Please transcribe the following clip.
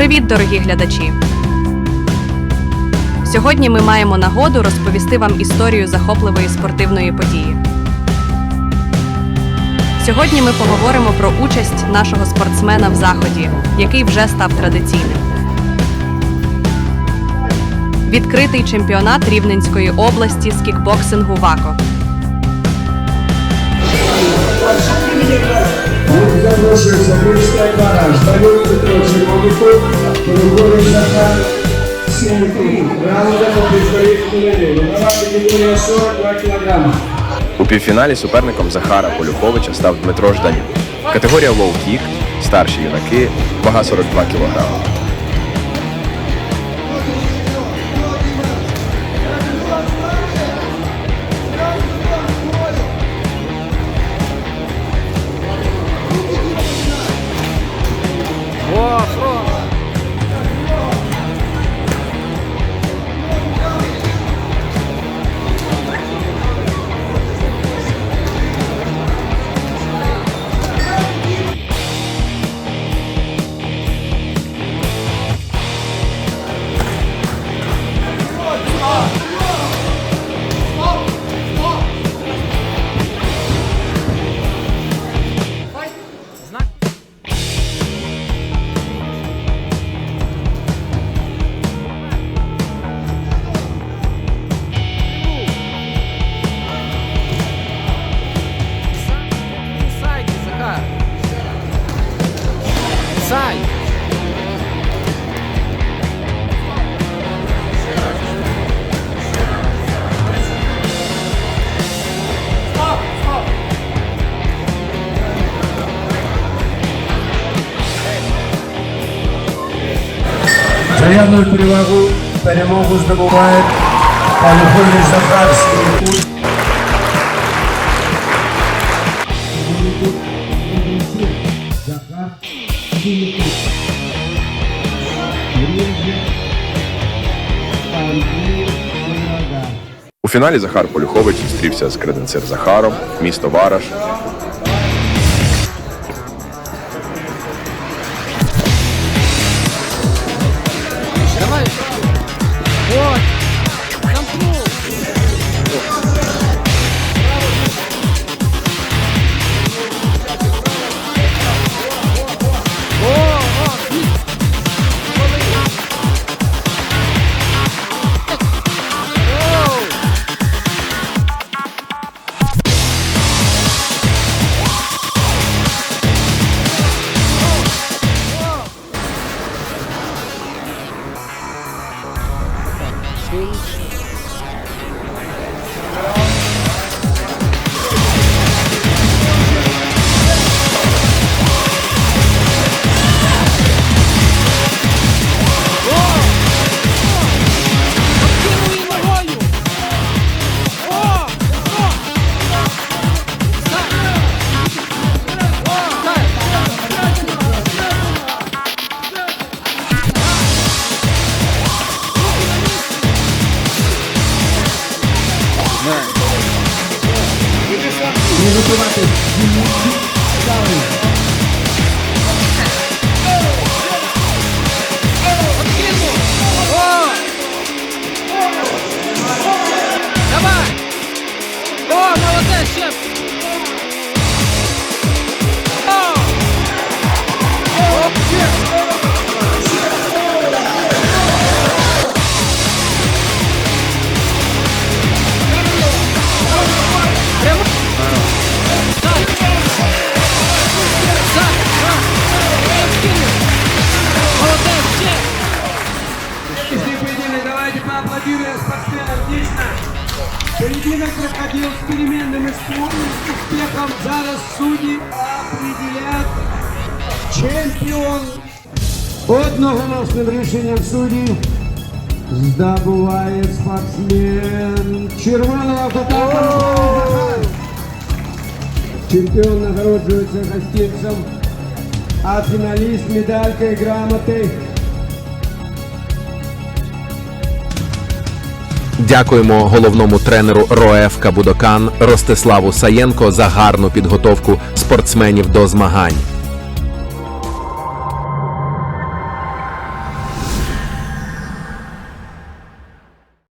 Привіт, дорогі глядачі! Сьогодні ми маємо нагоду розповісти вам історію захопливої спортивної події. Сьогодні ми поговоримо про участь нашого спортсмена в заході, який вже став традиційним. Відкритий чемпіонат Рівненської області з кікбоксингу ВАКО. Запрошується Червонику, переходить Захар Сінький. Раундом по півтори хвилини. Вона категорія 42 кг. У півфіналі суперником Захара Полюховича став Дмитро Жданюк. Категорія лоу-кік, старші юнаки, вага 42 кг. Заявну перевагу перемогу здобуває Павлович Захар Сінький. Захар. У фіналі Захар Полюхович зустрівся з креденцир Захаром, місто Вараш. Nie wytłumaczysz. Dalej. Поединок проходил с переменным исполненным успехом. Зараз судьи определят чемпион. Одноголосним рішенням судді здобуває спортсмен червоного кута. Чемпіон нагороджується гостинцем, а фіналіст медалькою грамотою. Дякуємо головному тренеру РоЕФ Кабудокан Ростиславу Саєнко за гарну підготовку спортсменів до змагань.